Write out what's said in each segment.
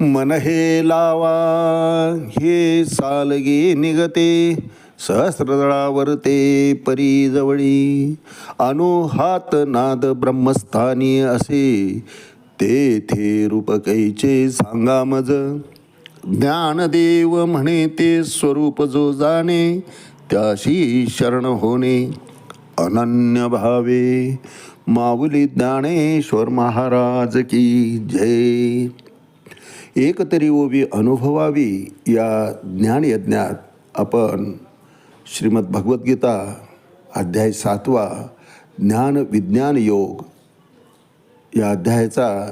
मन हे लावा हे सालगे निगते सहस्रदळावरते ते परीजवळी अनुहात नाद ब्रह्मस्थानी असे. तेथे रूपकैचे सांगा मज. ज्ञानदेव म्हणे ते स्वरूप जो जाणे त्याशी शरण होणे अनन्य भावे. माऊली ज्ञानेश्वर महाराज की जय. एकतरी ओवी अनुभवावी या ज्ञानयज्ञात आपण श्रीमद भगवद्गीता अध्याय सातवा ज्ञान विज्ञान योग या अध्यायाचा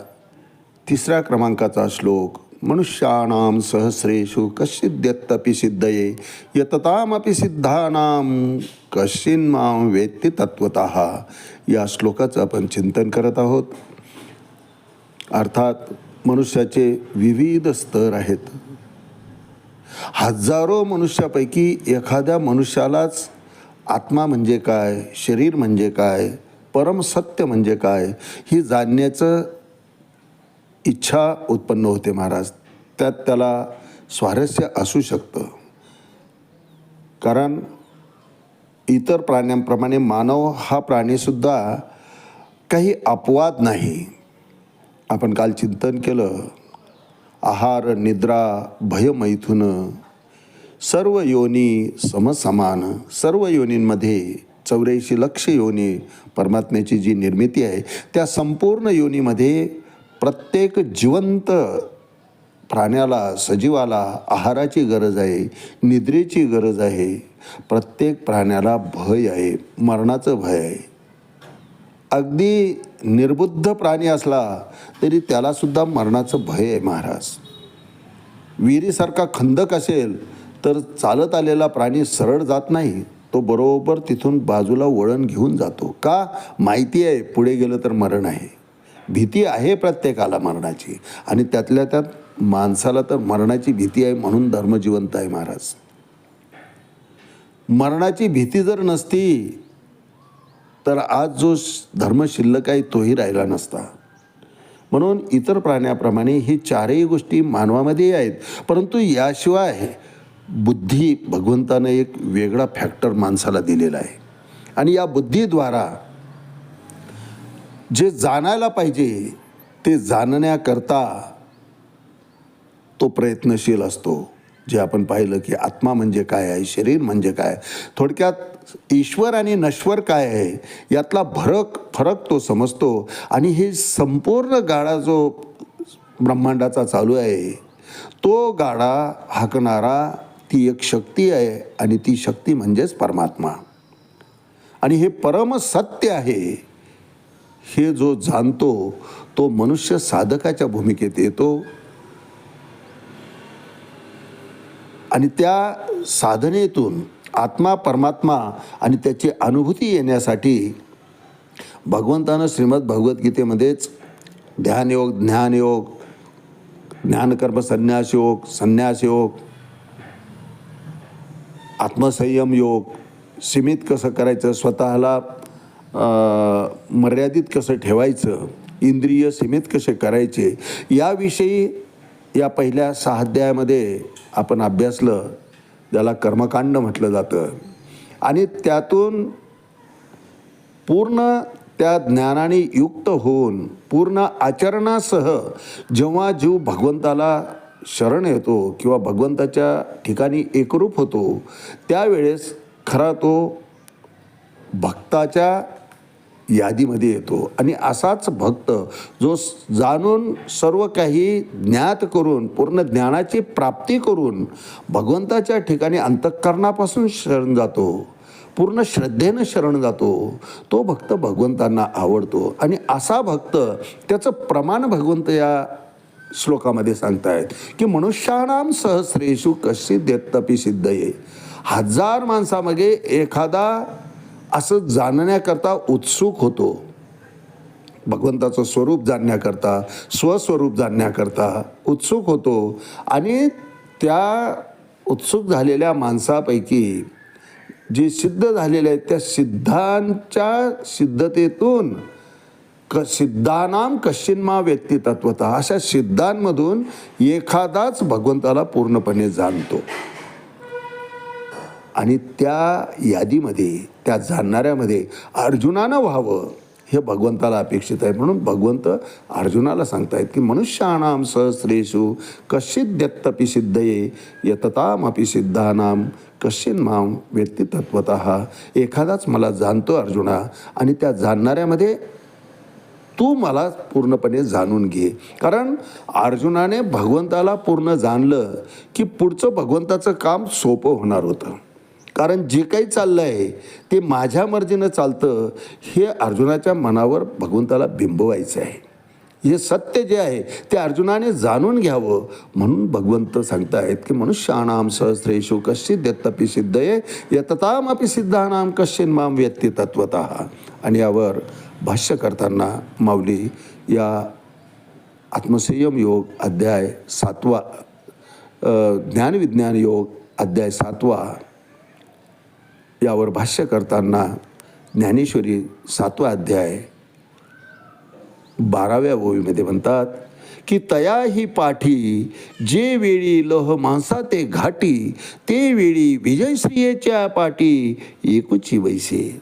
तिसऱ्या क्रमांकाचा श्लोक मनुष्याणाम सहस्रेषु कश्चिद्यत्तपि सिद्धये यततामपि सिद्धानाम कश्चिन माम वेत्ति तत्वत या श्लोकाचं आपण चिंतन करत आहोत. अर्थात मनुष्याचे विविध स्तर आहेत. हजारो मनुष्यापैकी एखाद्या मनुष्यालाच आत्मा म्हणजे काय शरीर म्हणजे काय परमसत्य म्हणजे काय ही जाणण्याचं इच्छा उत्पन्न होते महाराज. त्यात त्याला स्वारस्य असू शकतं. कारण इतर प्राण्यांप्रमाणे मानव हा प्राणीसुद्धा काही अपवाद नाही. आपण काल चिंतन केलं. आहार निद्रा भयमैथुन सर्व योनी समसमान. सर्व योनींमध्ये चौऱ्याऐंशी लक्ष योनी परमात्म्याची जी निर्मिती आहे त्या संपूर्ण योनीमध्ये प्रत्येक जिवंत प्राण्याला सजीवाला आहाराची गरज आहे निद्रेची गरज आहे. प्रत्येक प्राण्याला भय आहे मरणाचं भय आहे. अगदी निर्बुद्ध प्राणी असला तरी त्यालासुद्धा मरणाचं भय आहे महाराज. विहिरीसारखा खंदक असेल तर चालत आलेला प्राणी सरळ जात नाही. तो बरोबर तिथून बाजूला वळण घेऊन जातो. का? माहिती आहे पुढे गेलं तर मरण आहे. भीती आहे प्रत्येकाला मरणाची आणि त्यातल्या त्यात माणसाला तर मरणाची भीती आहे म्हणून धर्म जिवंत आहे महाराज. मरणाची भीती जर नसती तर आज जो धर्म शिल्लक आहे तोही राहिला नसता. म्हणून इतर प्राण्याप्रमाणे ही चारही गोष्टी मानवामध्ये आहेत. परंतु याशिवाय बुद्धी भगवंतानं एक वेगळा फॅक्टर माणसाला दिलेला आहे. आणि या बुद्धीद्वारा जे जाणायला पाहिजे ते जाणण्याकरता तो प्रयत्नशील असतो. जे आपण पाहिलं की आत्मा म्हणजे काय आहे शरीर म्हणजे काय थोडक्यात ईश्वर आणि नश्वर काय आहे यातला फरक फरक तो समजतो. आणि हे संपूर्ण गाडा जो ब्रह्मांडाचा चालू आहे तो गाडा हाकणारा ती एक शक्ती आहे आणि ती शक्ती म्हणजेच परमात्मा. आणि हे परम सत्य आहे. हे जो जाणतो तो मनुष्य साधकाच्या भूमिकेत येतो आणि त्या साधनेतून आत्मा परमात्मा आणि त्याची अनुभूती येण्यासाठी भगवंतानं श्रीमद भगवद्गीतेमध्येच ध्यानयोग ज्ञानयोग ज्ञानकर्म संन्यास योग संन्यास योग आत्मसंयम योग सीमित कसं करायचं स्वतःला मर्यादित कसं ठेवायचं इंद्रिय सीमित कसे करायचे याविषयी या पहिल्या सहाध्यायामध्ये आपण अभ्यासलं ज्याला कर्मकांड म्हटलं जातं. आणि त्यातून पूर्ण त्या ज्ञानाने युक्त होऊन पूर्ण आचरणासह जेव्हा जीव भगवंताला शरण येतो किंवा भगवंताच्या ठिकाणी एकरूप होतो त्यावेळेस खरा तो भक्ताच्या यादीमध्ये येतो. आणि असाच भक्त जो जाणून सर्व काही ज्ञात करून पूर्ण ज्ञानाची प्राप्ती करून भगवंताच्या ठिकाणी अंतःकरणापासून शरण जातो पूर्ण श्रद्धेनं शरण जातो तो भक्त भगवंतांना आवडतो. आणि असा भक्त त्याचं प्रमाण भगवंत या श्लोकामध्ये सांगतायत की मनुष्याणाम सहस्रेषु कशी देत्तपी सिद्ध ये हजार माणसामागे एखादा असं जाणण्याकरता उत्सुक होतो. भगवंताचं स्वरूप जाणण्याकरता स्वस्वरूप जाणण्याकरता उत्सुक होतो आणि त्या उत्सुक झालेल्या माणसापैकी जे सिद्ध झालेले आहेत त्या सिद्धांच्या सिद्धतेतून क सिद्धानाम कश्चिन्मा व्यक्तितत्वत अशा सिद्धांमधून एखादाच भगवंताला पूर्णपणे जाणतो. आणि त्या यादीमध्ये त्या जाणणाऱ्यामध्ये अर्जुनानं व्हावं हे भगवंताला अपेक्षित आहे. म्हणून भगवंत अर्जुनाला सांगतायत की मनुष्याणाम सहस्रेषु कश्चित दत्तपि सिद्धये यततामपि सिद्धानाम कश्चिन माम व्यक्तितत्वत एखादाच मला जाणतो अर्जुना आणि त्या जाणणाऱ्यामध्ये तू मला पूर्णपणे जाणून घे. कारण अर्जुनाने भगवंताला पूर्ण जाणलं की पुढचं भगवंताचं काम सोपं होणार होतं. कारण जे काही चाललं आहे ते माझ्या मर्जीनं चालतं हे अर्जुनाच्या मनावर भगवंताला बिंबवायचं आहे. हे सत्य जे आहे ते अर्जुनाने जाणून घ्यावं म्हणून भगवंत सांगतायत की मनुष्याणाम सहस्रेषु कश्चित दत्तपि सिद्धये यततामपि सिद्धानाम कश्चिन माम व्यक्ती तत्वत आणि यावर भाष्य करताना माऊली या आत्मसंयम योग अध्याय सातवा ज्ञानविज्ञान योग अध्याय सातवा यावर भाष्य करताना ज्ञानेश्वरी सातवा अध्याय बाराव्या ओवीमध्ये म्हणतात की तया ही पाठी जे वेळी लोह मांसा ते घाटी ते वेळी विजयश्रियेच्या पाठी एकुची वैसे.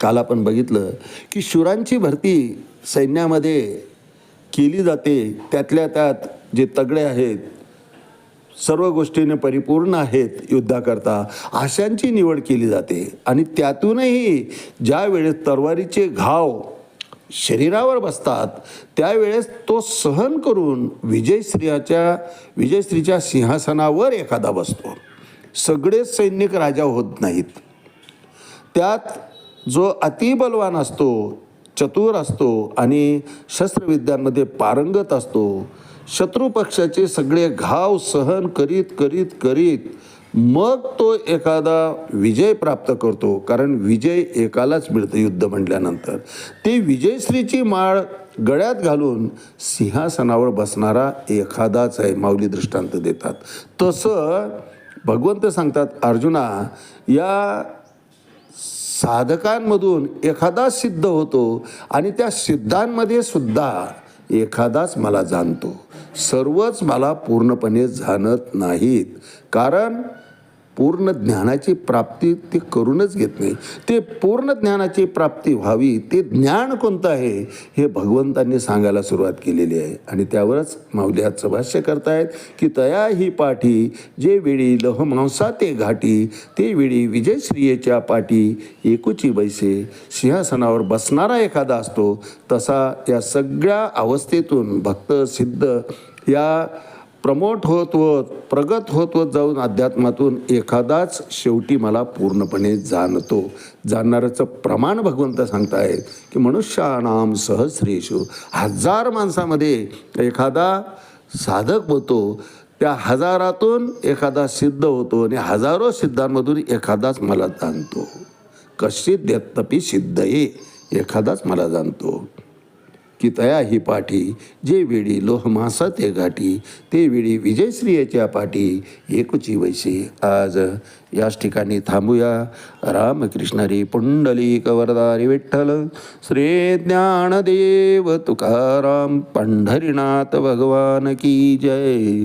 काल आपण बघितलं की शुरांची भरती सैन्यामध्ये केली जाते. त्यातल्या त्यात जे तगडे आहेत सर्व गोष्टीने परिपूर्ण आहेत युद्धाकरता. अशांची निवड केली जाते. आणि त्यातूनही ज्या वेळेस तरवारीचे घाव शरीरावर बसतात त्यावेळेस तो सहन करून विजयश्रियाच्या विजयश्रीच्या सिंहासनावर एखादा बसतो. सगळेच सैनिक राजा होत नाहीत. त्यात जो अतिबलवान असतो चतुर असतो आणि शस्त्रविद्यांमध्ये पारंगत असतो शत्रू पक्षाचे सगळे घाव सहन करीत करीत करीत मग तो एखादा विजय प्राप्त करतो. कारण विजय एकालाच मिळतं युद्ध म्हटल्यानंतर. ते विजयश्रीची माळ गळ्यात घालून सिंहासनावर बसणारा एखादाच आहे माऊली दृष्टांत देतात. तसं भगवंत सांगतात अर्जुना या साधकांमधून एखादा सिद्ध होतो आणि त्या सिद्धांमध्ये सुद्धा एखादाच मला जाणतो. सर्वच मला पूर्णपणे जाणत नाहीत. कारण पूर्ण ज्ञानाची प्राप्ती ते करूनच घेत नाही. ते पूर्ण ज्ञानाची प्राप्ती व्हावी ते ज्ञान कोणतं आहे हे भगवंतांनी सांगायला सुरुवात केलेली आहे. आणि त्यावरच माऊली आजचं भाष्य करतायत की तया ही पाठी जे वेळी लहमांसा ते घाटी ते वेळी विजयश्रियेच्या पाठी एकुची बैसे. सिंहासनावर बसणारा एखादा असतो तसा या सगळ्या अवस्थेतून भक्त सिद्ध या प्रमोट होत होत प्रगत होत होत जाऊन अध्यात्मातून एखादाच शेवटी मला पूर्णपणे जाणतो. जाणणाऱ्याचं प्रमाण भगवंत सांगतायत की मनुष्यानाम सहस्रेषु हजार माणसामध्ये एखादा साधक होतो त्या हजारातून एखादा सिद्ध होतो आणि हजारो सिद्धांमधून एखादाच मला जाणतो. कशी यत्तपी सिद्ध ये एखादाच मला जाणतो. की तया ही पाठी जे वेळी लोहमासा ते गाठी ते वेळी विजयश्रियेच्या पाठी एकुची वैसे आज. याच ठिकाणी थांबूया. रामकृष्णरी पुंडलिक वरदारी विठ्ठल श्री ज्ञानदेव तुकाराम पंढरीनाथ भगवान की जय.